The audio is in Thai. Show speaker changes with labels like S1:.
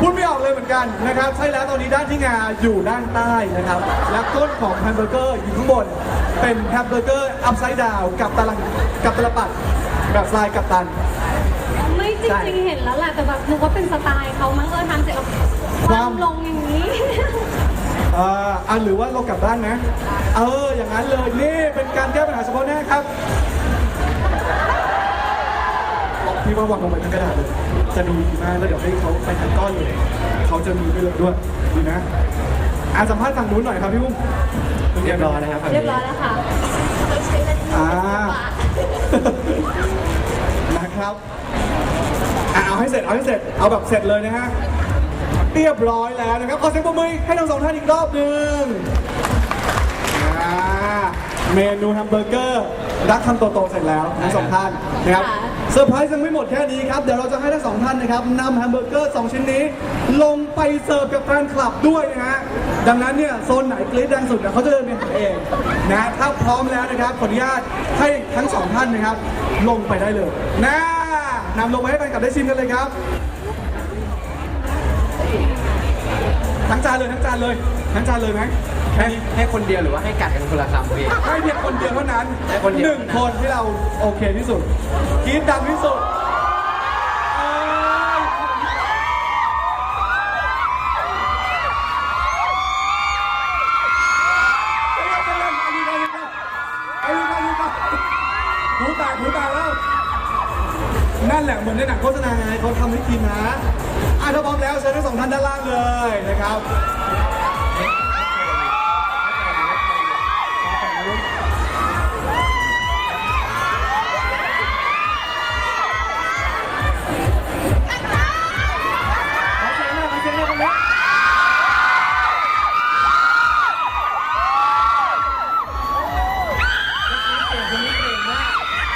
S1: พูดไม่ออกเลยเหมือนกันนะครับ ใช่แล้วตอนนี้ด้านที่งาอยู่ด้านใต้นะครับ และก้นของแฮมเบอร์เกอร์อยู่ข้างบน เป็นแฮมเบอร์เกอร์อัพไซด์ดาวกับตะลังกับตะลปัดแบบสไลด์กับตัน
S2: ไม่จ
S1: ใช่
S2: ริงๆเห็นแล้วแหละแต่แบบนึกว่าเป็นสไตล์เขามั้งเออทำเสร็จแล้วความลงอย่างนี้
S1: เอ่ออะหรือว่าเรากลับด้านนะ เออ อย่างนั้นเลย นี่เป็นการแก้ปัญหาเฉพาะหน้าครับ พี่ว่าวางลงไปทั้งกระดาษเลยจะดูดีมากแล้วเดี๋ยวให้เขาไปทั้งก้อนเลยเขาจะมีไปเลยด้วยดีนะอะสัมภาษณ์ฝั่งนู้นหน่อยครับพี่อุ้ม
S3: เรียบร้อยนะครับ
S2: เรียบร้อยแล้วค่ะ
S1: อ่านะครับอะเอาให้เสร็จเอาให้เสร็จเอาแบบเสร็จเลยนะฮะเรียบร้อยแล้วนะครับขอเสียงปรบมือให้ทั้งสองท่านอีกรอบหนึ่งอ่าเมนูแฮมเบอร์เกอร์รักคำโตๆเสร็จแล้วทั้งสองท่านนะครับ
S2: ค่ะ
S1: เซอร์ไพรส์ยังไม่หมดแค่นี้ครับ เดี๋ยวเราจะให้ทั้งสองท่านนะครับนำแฮมเบอร์เกอร์สองชิ้นนี้ ลงไปเสิร์ฟกับแฟนคลับด้วยนะฮะ ดังนั้นเนี่ยโซนไหนกรี๊ดดังสุดเนี่ยเขาจะเดินไปหาเองนะ ถ้าพร้อมแล้วนะครับขออนุญาตให้ทั้งสองท่านนะครับ ลงไปได้เลยนะนำลงไปให้แฟนคลับได้ชิมกันเลยครับ ทั้งจานเลยทั้งจานเลยทั้งจานเลยไหม
S3: ให้ให้คนเดียวหรือว่าให้กัดกันคนละคำพี่
S1: ให้เพียงคนเดียวเท่านั้น
S3: ให้คนเดียว
S1: หนึ่งคนที่เราโอเคที่สุดกรีดดังที่สุดเอ้ยเอาอีกเอาอีกเอาอีกเอาอีกหูแตกหูแตกแล้ว นั่นแหละเหมือนในหนังโฆษณาไงเขาทำให้ทีมนะอะถ้าพร้อมแล้วเชิญทั้งสองท่านด้านล่างเลยนะครับ